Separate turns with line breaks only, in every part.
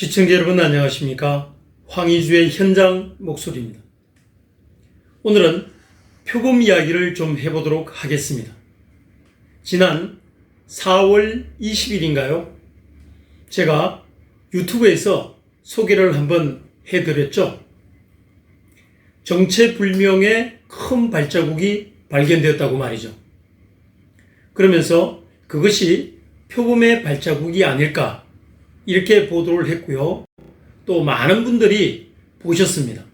시청자 여러분 안녕하십니까? 황희주의 현장 목소리입니다. 오늘은 표범 이야기를 좀 해보도록 하겠습니다. 지난 4월 20일인가요? 제가 유튜브에서 소개를 한번 해드렸죠. 정체불명의 큰 발자국이 발견되었다고 말이죠. 그러면서 그것이 표범의 발자국이 아닐까 이렇게 보도를 했고요. 또 많은 분들이 보셨습니다.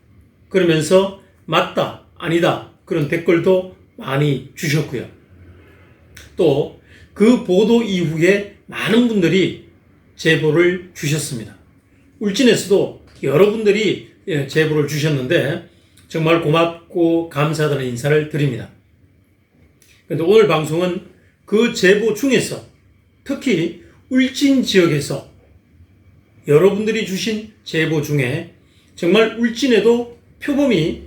그러면서 맞다, 아니다 그런 댓글도 많이 주셨고요. 또 그 보도 이후에 많은 분들이 제보를 주셨습니다. 울진에서도 여러분들이 예, 제보를 주셨는데 정말 고맙고 감사하다는 인사를 드립니다. 그런데 오늘 방송은 그 제보 중에서 특히 울진 지역에서 여러분들이 주신 제보 중에 정말 울진에도 표범이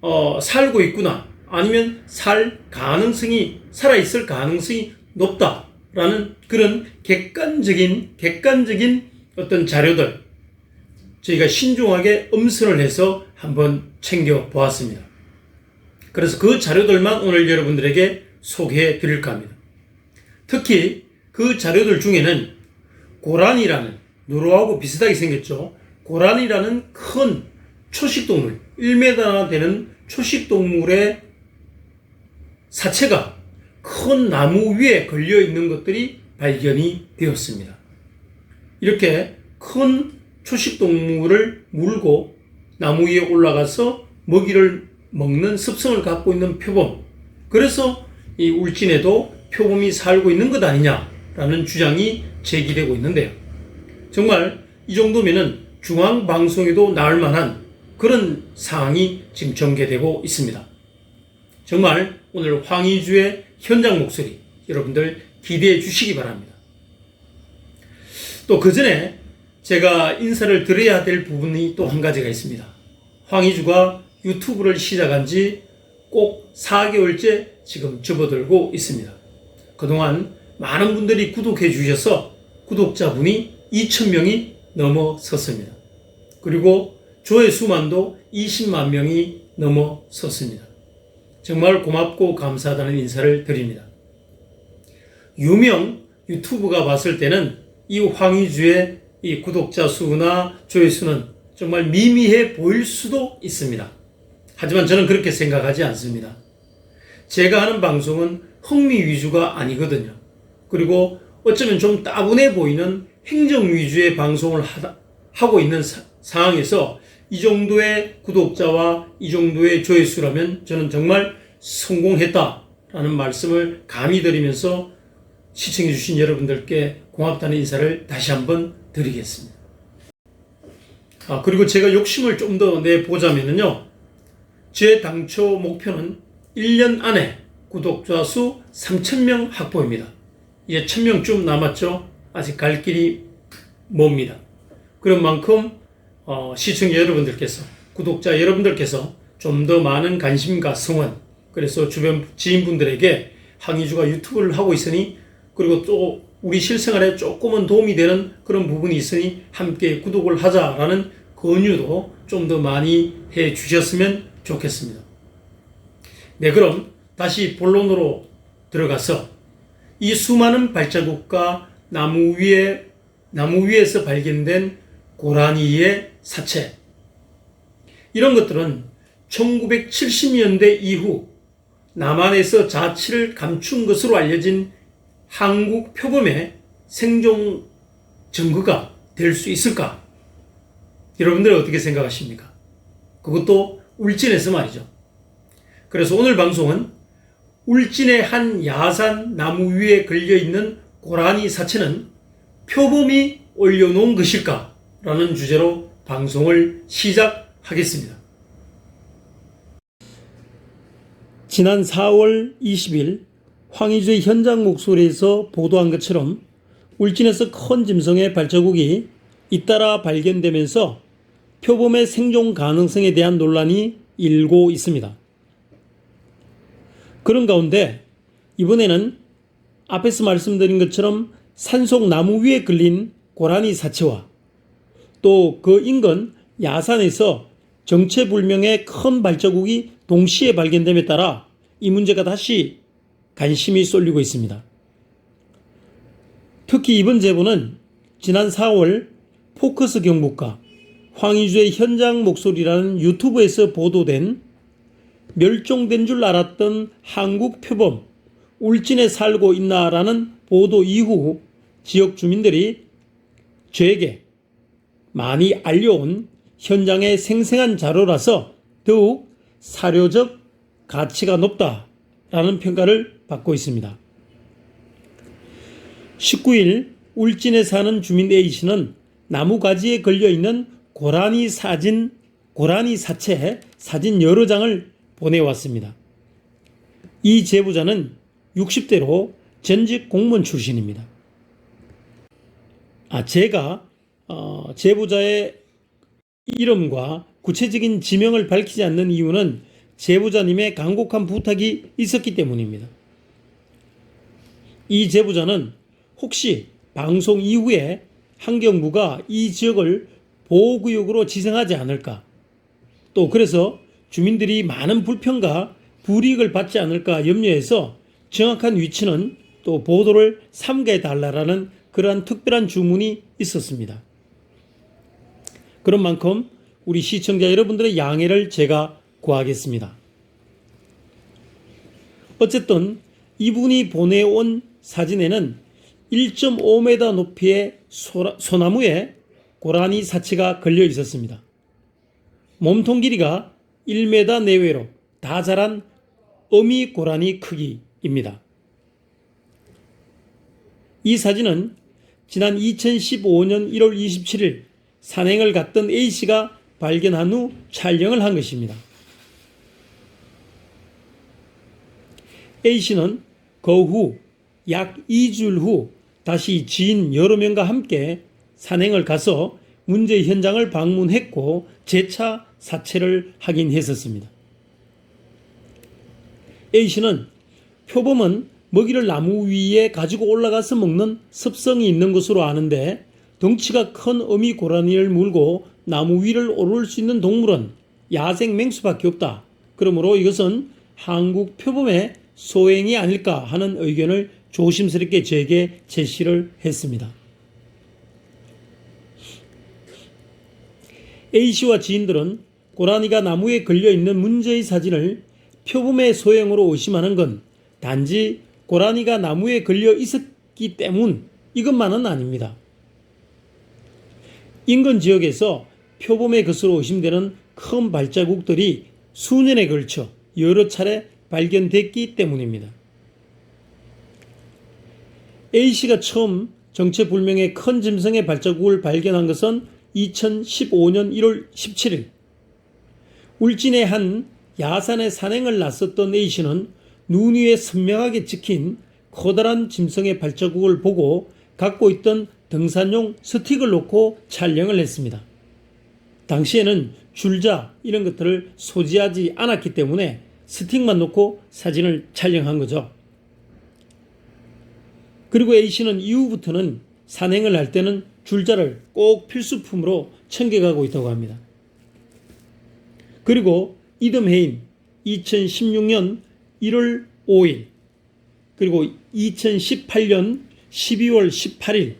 어, 살고 있구나 아니면 살 가능성이 살아 있을 가능성이 높다라는 그런 객관적인 객관적인 어떤 자료들 저희가 신중하게 음선을 해서 한번 챙겨 보았습니다. 그래서 그 자료들만 오늘 여러분들에게 소개해 드릴까 합니다. 특히 그 자료들 중에는 고란이라는 누로하고 비슷하게 생겼죠. 고란이라는 큰 초식동물, 1m나 되는 초식동물의 사체가 큰 나무 위에 걸려 있는 것들이 발견이 되었습니다. 이렇게 큰 초식동물을 물고 나무 위에 올라가서 먹이를 먹는 습성을 갖고 있는 표범. 그래서 이 울진에도 표범이 살고 있는 것 아니냐라는 주장이 제기되고 있는데요. 정말 이 정도면은 중앙방송에도 나올 만한 그런 상황이 지금 전개되고 있습니다. 정말 오늘 황희주의 현장 목소리 여러분들 기대해 주시기 바랍니다. 또 그 전에 제가 인사를 드려야 될 부분이 또 한 가지가 있습니다. 황희주가 유튜브를 시작한 지 꼭 4개월째 지금 접어들고 있습니다. 그동안 많은 분들이 구독해 주셔서 구독자분이 2,000명이 넘어섰습니다. 그리고 조회수만도 20만 명이 넘어섰습니다. 정말 고맙고 감사하다는 인사를 드립니다. 유명 유튜브가 봤을 때는 이 황희주의 이 구독자 수나 조회수는 정말 미미해 보일 수도 있습니다. 하지만 저는 그렇게 생각하지 않습니다. 제가 하는 방송은 흥미 위주가 아니거든요. 그리고 어쩌면 좀 따분해 보이는 행정 위주의 방송을 하다, 하고 있는 사, 상황에서 이 정도의 구독자와 이 정도의 조회수라면 저는 정말 성공했다라는 말씀을 감히 드리면서 시청해주신 여러분들께 고맙다는 인사를 다시 한번 드리겠습니다. 아, 그리고 제가 욕심을 좀 더 내보자면요. 제 당초 목표는 1년 안에 구독자 수 3,000명 확보입니다. 이제 1,000명쯤 남았죠. 아직 갈 길이 멉니다. 그런 만큼 어, 시청자 여러분들께서 구독자 여러분들께서 좀 더 많은 관심과 성원 그래서 주변 지인분들에게 항의주가 유튜브를 하고 있으니 그리고 또 우리 실생활에 조금은 도움이 되는 그런 부분이 있으니 함께 구독을 하자라는 권유도 좀 더 많이 해 주셨으면 좋겠습니다. 네, 그럼 다시 본론으로 들어가서 이 수많은 발자국과 나무 위에 나무 위에서 발견된 고라니의 사체 이런 것들은 1970년대 이후 남한에서 자치를 감춘 것으로 알려진 한국 표범의 생존 증거가 될 수 있을까? 여러분들 어떻게 생각하십니까? 그것도 울진에서 말이죠. 그래서 오늘 방송은 울진의 한 야산 나무 위에 걸려 있는 고라니 사체는 표범이 올려놓은 것일까? 라는 주제로 방송을 시작하겠습니다. 지난 4월 20일 황희주의 현장 목소리에서 보도한 것처럼 울진에서 큰 짐승의 발자국이 잇따라 발견되면서 표범의 생존 가능성에 대한 논란이 일고 있습니다. 그런 가운데 이번에는 앞에서 말씀드린 것처럼 산속 나무 위에 걸린 고라니 사체와 또 그 인근 야산에서 정체불명의 큰 발자국이 동시에 발견됨에 따라 이 문제가 다시 관심이 쏠리고 있습니다. 특히 이번 제보는 지난 4월 포커스 경북과 황희주의 현장 목소리라는 유튜브에서 보도된 멸종된 줄 알았던 한국 표범 울진에 살고 있나라는 보도 이후 지역 주민들이 저에게 많이 알려온 현장의 생생한 자료라서 더욱 사료적 가치가 높다라는 평가를 받고 있습니다. 19일 울진에 사는 주민 A씨는 나무 가지에 걸려 있는 고라니 사진, 고라니 사체 사진 여러 장을 보내왔습니다. 이 제보자는 60대로 전직 공무원 출신입니다. 아, 제가 어, 제보자의 이름과 구체적인 지명을 밝히지 않는 이유는 제보자님의 간곡한 부탁이 있었기 때문입니다. 이 제보자는 혹시 방송 이후에 환경부가 이 지역을 보호구역으로 지정하지 않을까 또 그래서 주민들이 많은 불편과 불이익을 받지 않을까 염려해서 정확한 위치는 또 보도를 삼가해 달라라는 그러한 특별한 주문이 있었습니다. 그런 만큼 우리 시청자 여러분들의 양해를 제가 구하겠습니다. 어쨌든 이분이 보내온 사진에는 1.5m 높이의 소나무에 고라니 사치가 걸려 있었습니다. 몸통 길이가 1m 내외로 다 자란 어미 고라니 크기 입니다. 이 사진은 지난 2015년 1월 27일 산행을 갔던 A씨가 발견한 후 촬영을 한 것입니다. A씨는 그 후 약 2주일 후 다시 지인 여러 명과 함께 산행을 가서 문제 현장을 방문했고 재차 사체를 확인했었습니다. A씨는 표범은 먹이를 나무 위에 가지고 올라가서 먹는 습성이 있는 것으로 아는데 덩치가 큰 어미 고라니를 물고 나무 위를 오를 수 있는 동물은 야생 맹수밖에 없다. 그러므로 이것은 한국 표범의 소행이 아닐까 하는 의견을 조심스럽게 제게 제시를 했습니다. A씨와 지인들은 고라니가 나무에 걸려 있는 문제의 사진을 표범의 소행으로 의심하는 건 단지 고라니가 나무에 걸려 있었기 때문 이것만은 아닙니다. 인근 지역에서 표범의 것으로 의심되는 큰 발자국들이 수년에 걸쳐 여러 차례 발견됐기 때문입니다. A씨가 처음 정체불명의 큰 짐승의 발자국을 발견한 것은 2015년 1월 17일 울진의 한 야산에 산행을 나섰던 A씨는 눈 위에 선명하게 찍힌 커다란 짐승의 발자국을 보고 갖고 있던 등산용 스틱을 놓고 촬영을 했습니다. 당시에는 줄자 이런 것들을 소지하지 않았기 때문에 스틱만 놓고 사진을 촬영한 거죠. 그리고 A씨는 이후부터는 산행을 할 때는 줄자를 꼭 필수품으로 챙겨가고 있다고 합니다. 그리고 이듬해인 2016년 1월 5일 그리고 2018년 12월 18일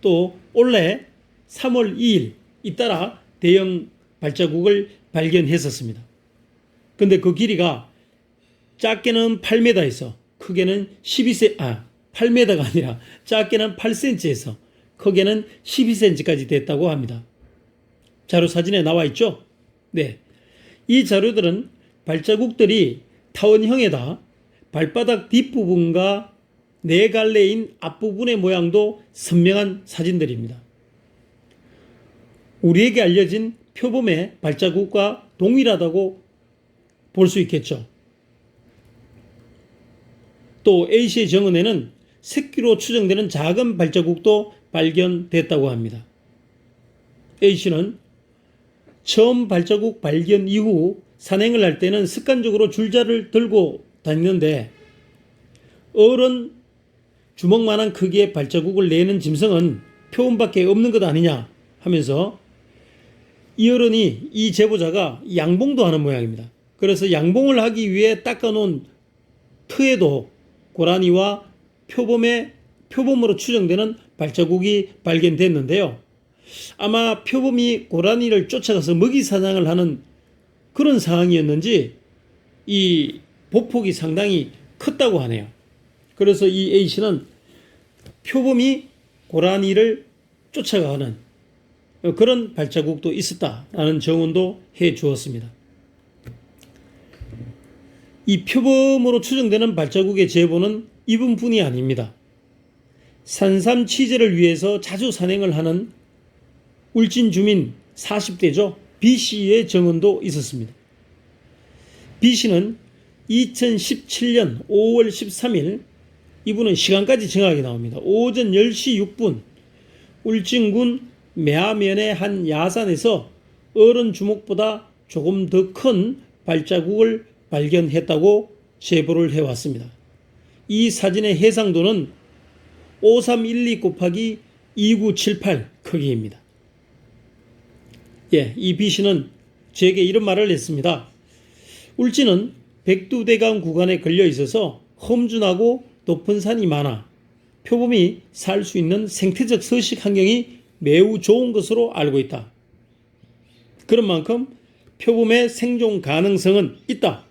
또 올해 3월 2일 잇따라 대형 발자국을 발견했었습니다. 근데 그 길이가 작게는 8m에서 크게는 12cm, 아, 8m가 아니라 작게는 8cm에서 크게는 12cm까지 됐다고 합니다. 자료 사진에 나와 있죠? 네. 이 자료들은 발자국들이 타원형에다 발바닥 뒷부분과 네 갈래인 앞부분의 모양도 선명한 사진들입니다. 우리에게 알려진 표범의 발자국과 동일하다고 볼 수 있겠죠. 또 A씨의 정원에는 새끼로 추정되는 작은 발자국도 발견됐다고 합니다. A씨는 처음 발자국 발견 이후 산행을 할 때는 습관적으로 줄자를 들고 다니는데 어른 주먹만한 크기의 발자국을 내는 짐승은 표범밖에 없는 것 아니냐 하면서 이 어른이 이 제보자가 양봉도 하는 모양입니다. 그래서 양봉을 하기 위해 닦아놓은 터에도 고라니와 표범의 표범으로 추정되는 발자국이 발견됐는데요. 아마 표범이 고라니를 쫓아가서 먹이 사냥을 하는 그런 상황이었는지 이 보폭이 상당히 컸다고 하네요. 그래서 이 A 씨는 표범이 고라니를 쫓아가는 그런 발자국도 있었다라는 정언도 해 주었습니다. 이 표범으로 추정되는 발자국의 제보는 이분뿐이 아닙니다. 산삼 취재를 위해서 자주 산행을 하는 울진 주민 40대죠. B 씨의 정언도 있었습니다. B 씨는 2017년 5월 13일 이분은 시간까지 정확하게 나옵니다. 오전 10시 6분 울진군 매하면의 한 야산에서 어른 주먹보다 조금 더 큰 발자국을 발견했다고 제보를 해왔습니다. 이 사진의 해상도는 5312 곱하기 2978 크기입니다. 예, 이 B 씨는 제게 이런 말을 했습니다. 울진은 백두대간 구간에 걸려 있어서 험준하고 높은 산이 많아 표범이 살 수 있는 생태적 서식 환경이 매우 좋은 것으로 알고 있다. 그런 만큼 표범의 생존 가능성은 있다.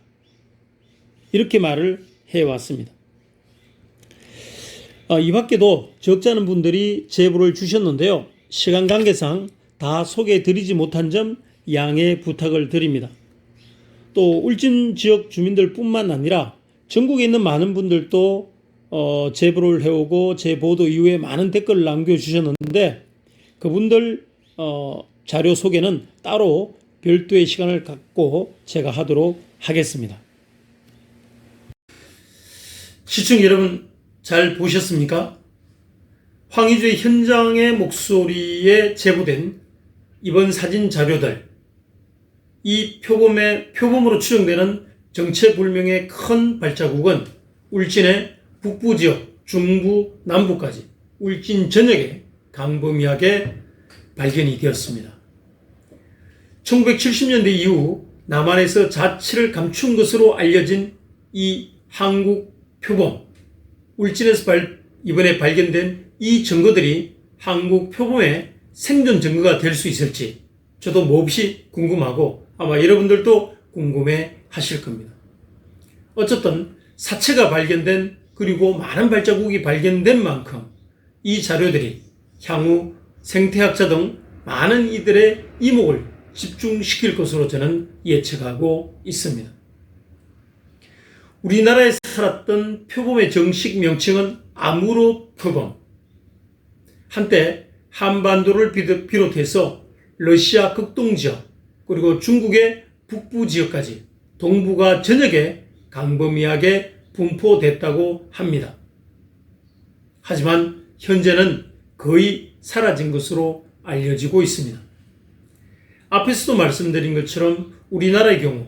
이렇게 말을 해왔습니다. 아, 이 밖에도 적지 않은 분들이 제보를 주셨는데요. 시간 관계상 다 소개해 드리지 못한 점 양해 부탁을 드립니다. 또 울진 지역 주민들 뿐만 아니라 전국에 있는 많은 분들도 어, 제보를 해오고 제 보도 이후에 많은 댓글을 남겨주셨는데 그분들 어, 자료 소개는 따로 별도의 시간을 갖고 제가 하도록 하겠습니다. 시청 여러분 잘 보셨습니까? 황희주의 현장의 목소리에 제보된 이번 사진 자료들 이 표범의 표범으로 추정되는 정체불명의 큰 발자국은 울진의 북부 지역, 중부, 남부까지 울진 전역에 강범위하게 발견이 되었습니다. 1970년대 이후 남한에서 자치를 감춘 것으로 알려진 이 한국 표범, 울진에서 발, 이번에 발견된 이 증거들이 한국 표범의 생존 증거가 될 수 있을지 저도 몹시 궁금하고 아마 여러분들도 궁금해 하실 겁니다. 어쨌든 사체가 발견된 그리고 많은 발자국이 발견된 만큼 이 자료들이 향후 생태학자 등 많은 이들의 이목을 집중시킬 것으로 저는 예측하고 있습니다. 우리나라에 살았던 표범의 정식 명칭은 아무로 표범. 한때 한반도를 비롯해서 러시아 극동 지역 그리고 중국의 북부 지역까지 동북아 전역에 강범위하게 분포됐다고 합니다. 하지만 현재는 거의 사라진 것으로 알려지고 있습니다. 앞에서도 말씀드린 것처럼 우리나라의 경우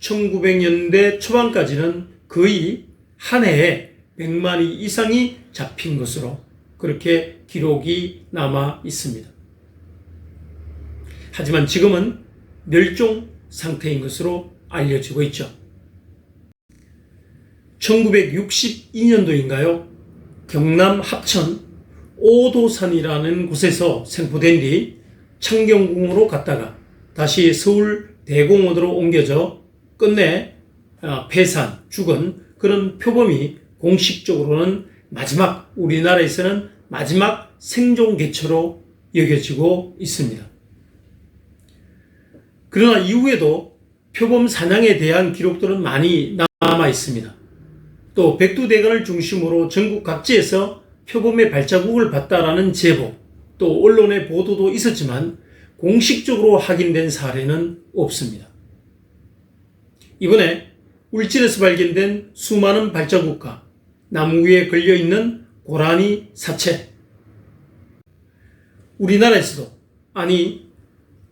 1900년대 초반까지는 거의 한 해에 100마리 이상이 잡힌 것으로 그렇게 기록이 남아 있습니다. 하지만 지금은 멸종 상태인 것으로 알려지고 있죠. 1962년도인가요? 경남 합천 오도산이라는 곳에서 생포된 뒤 창경궁으로 갔다가 다시 서울 대공원으로 옮겨져 끝내 아, 폐산, 죽은 그런 표범이 공식적으로는 마지막 우리나라에서는 마지막 생존 개체로 여겨지고 있습니다. 그러나 이후에도 표범 사냥에 대한 기록들은 많이 남아 있습니다. 또 백두대간을 중심으로 전국 각지에서 표범의 발자국을 봤다라는 제보, 또 언론의 보도도 있었지만 공식적으로 확인된 사례는 없습니다. 이번에 울진에서 발견된 수많은 발자국과 나무 위에 걸려 있는 고라니 사체. 우리나라에서도 아니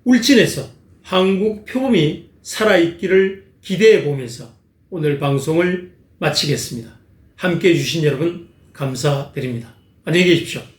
울진에서 한국 표범이 살아있기를 기대해 보면서 오늘 방송을 마치겠습니다. 함께 해주신 여러분 감사드립니다. 안녕히 계십시오.